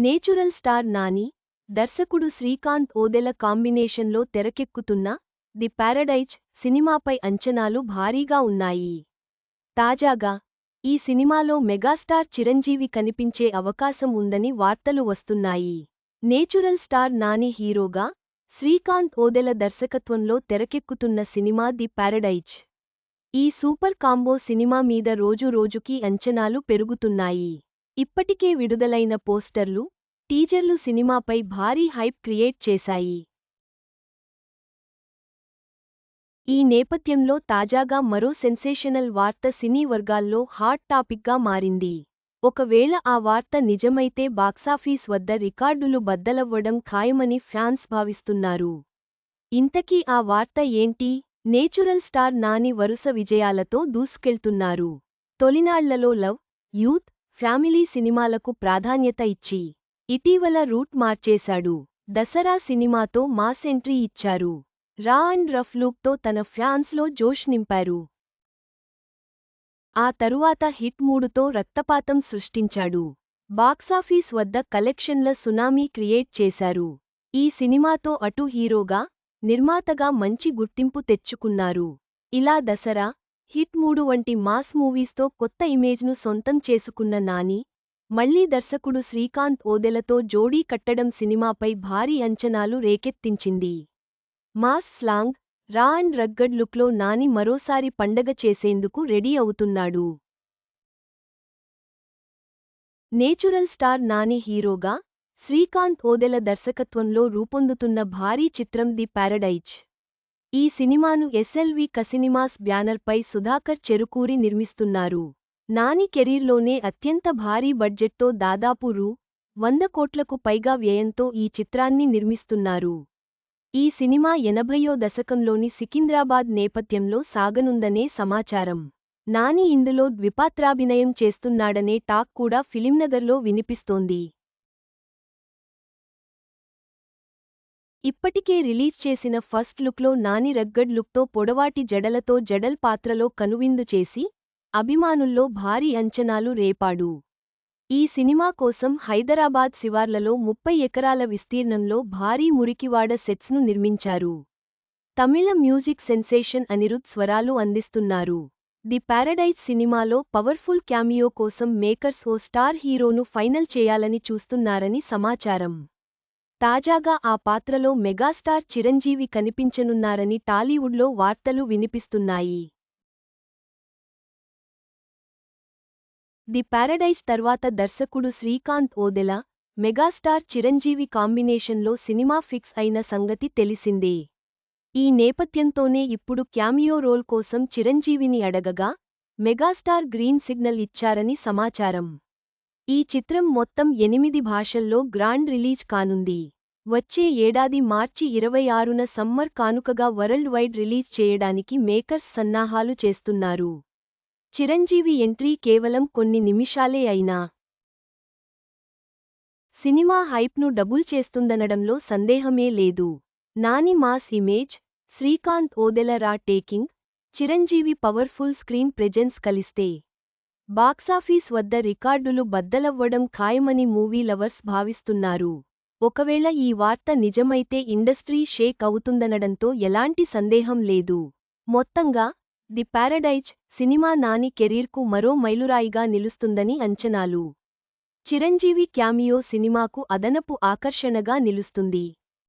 Natural star Nani దర్శకుడు శ్రీకాంత్ ఓదెల కాంబినేషన్లో తెరకెక్కుతున్న ది పారడైజ్ సినిమాపై అంచనాలు భారీగా ఉన్నాయి. తాజాగా ఈ సినిమాలో మెగాస్టార్ చిరంజీవి కనిపించే అవకాశం ఉందని వార్తలు వస్తున్నాయి. నేచురల్ స్టార్ నాని హీరోగా శ్రీకాంత్ ఓదెల దర్శకత్వంలో తెరకెక్కుతున్న సినిమా ది పారడైజ్. ఈ సూపర్ కాంబో సినిమా మీద రోజు రోజుకీ అంచనాలు పెరుగుతున్నాయి. ఇప్పటికే విడుదలైన పోస్టర్లు టీజర్లు సినిమాపై భారీ హైప్ క్రియేట్ చేశాయి. ఈ నేపథ్యంలో తాజాగా మరో సెన్సేషనల్ వార్త సినీ వర్గాల్లో హాట్ టాపిక్గా మారింది. ఒకవేళ ఆ వార్త నిజమైతే బాక్సాఫీస్ వద్ద రికార్డులు బద్దలవ్వడం ఖాయమని ఫ్యాన్స్ భావిస్తున్నారు. ఇంతకీ ఆ వార్త ఏంటి? నేచురల్ స్టార్ నాని వరుస విజయాలతో దూసుకెళ్తున్నారు. తొలినాళ్ళలో లవ్ యూత్ ఫ్యామిలీ సినిమాలకు ప్రాధాన్యత ఇచ్చి ఇటీవల రూట్ మార్చేశాడు. దసరా సినిమాతో మాస్ ఎంట్రీ ఇచ్చారు. రా అండ్ రఫ్ లుక్తో తన ఫ్యాన్స్లో జోష్ నింపారు. ఆ తరువాత హిట్ మూడుతో రక్తపాతం సృష్టించాడు. బాక్సాఫీస్ వద్ద కలెక్షన్ల సునామీ క్రియేట్ చేశారు. ఈ సినిమాతో అటు హీరోగా నిర్మాతగా మంచి గుర్తింపు తెచ్చుకున్నారు. ఇలా దసరా హిట్ మూడు వంటి మాస్ మూవీస్తో కొత్త ఇమేజ్ను సొంతం చేసుకున్న నాని మళ్ళీ దర్శకుడు శ్రీకాంత్ ఓదెలతో జోడీ కట్టడం సినిమాపై భారీ అంచనాలు రేకెత్తించింది. Mass slang raw and rugged లుక్లో నాని మరోసారి పండగ చేసేందుకు రెడీ అవుతున్నాడు. నేచురల్ స్టార్ నాని హీరోగా శ్రీకాంత్ ఓదెల దర్శకత్వంలో రూపొందుతున్న భారీ చిత్రం ది పారడైజ్. ఈ సినిమాను ఎస్ఎల్వి కసినిమాస్ బ్యానర్పై సుధాకర్ చెరుకూరి నిర్మిస్తున్నారు. నాని కెరీర్లోనే అత్యంత భారీ బడ్జెట్తో దాదాపు రూ. వంద కోట్లకు పైగా వ్యయంతో ఈ చిత్రాన్ని నిర్మిస్తున్నారు. ఈ సినిమా ఎనభయో దశకంలోని సికింద్రాబాద్ నేపథ్యంలో సాగనుందనే సమాచారం. నాని ఇందులో ద్విపాత్రాభినయం చేస్తున్నాడనే టాక్ కూడా ఫిలింనగర్లో వినిపిస్తోంది. ఇప్పటికే రిలీజ్ చేసిన ఫస్ట్ లుక్లో నాని రగ్గడ్ లుక్తో పొడవాటి జడలతో జడల్ పాత్రలో కనువిందు చేసి అభిమానుల్లో భారీ అంచనాలు రేపాడు. ఈ సినిమా కోసం హైదరాబాద్ శివార్లలో ముప్పై ఎకరాల విస్తీర్ణంలో భారీ మురికివాడ సెట్స్ను నిర్మించారు. తమిళ మ్యూజిక్ సెన్సేషన్ అనిరుద్ స్వరాలు అందిస్తున్నారు. ది పారడైజ్ సినిమాలో పవర్ఫుల్ క్యామియో కోసం మేకర్స్ ఓ స్టార్ హీరోను ఫైనల్ చేయాలని చూస్తున్నారని సమాచారం. తాజాగా ఆ పాత్రలో మెగాస్టార్ చిరంజీవి కనిపించనున్నారని టాలీవుడ్లో వార్తలు వినిపిస్తున్నాయి. ది పారడైజ్ తర్వాత దర్శకుడు శ్రీకాంత్ ఓదెల మెగాస్టార్ చిరంజీవి కాంబినేషన్లో సినిమా ఫిక్స్ అయిన సంగతి తెలిసిందే. ఈ నేపథ్యంతోనే ఇప్పుడు క్యామియో రోల్ కోసం చిరంజీవిని అడగగా మెగాస్టార్ గ్రీన్ సిగ్నల్ ఇచ్చారని సమాచారం. ఈ చిత్రం మొత్తం ఎనిమిది భాషల్లో గ్రాండ్ రిలీజ్ కానుంది. వచ్చే ఏడాది మార్చి ఇరవై ఆరున సమ్మర్ కానుకగా వరల్డ్ వైడ్ రిలీజ్ చేయడానికి మేకర్స్ సన్నాహాలు చేస్తున్నారు. చిరంజీవి ఎంట్రీ కేవలం కొన్ని నిమిషాలే అయినా. సినిమా హైప్ను డబుల్ చేస్తుందనడంలో సందేహమే లేదు. Nani mass image Srikanth Odela raw taking Chiranjeevi powerful screen presence కలిస్తే. బాక్సాఫీస్ వద్ద రికార్డులు బద్దలవ్వడం ఖాయమని మూవీ లవర్స్ భావిస్తున్నారు. ఒకవేళ ఈ వార్త నిజమైతే ఇండస్ట్రీ షేక్ అవుతుందనడంతో ఎలాంటి సందేహం లేదు. మొత్తంగా ది పారడైజ్ సినిమా నాని కెరీర్కు మరో మైలురాయిగా నిలుస్తుందని అంచనాలు. చిరంజీవి క్యామియో సినిమాకు అదనపు ఆకర్షణగా నిలుస్తుంది.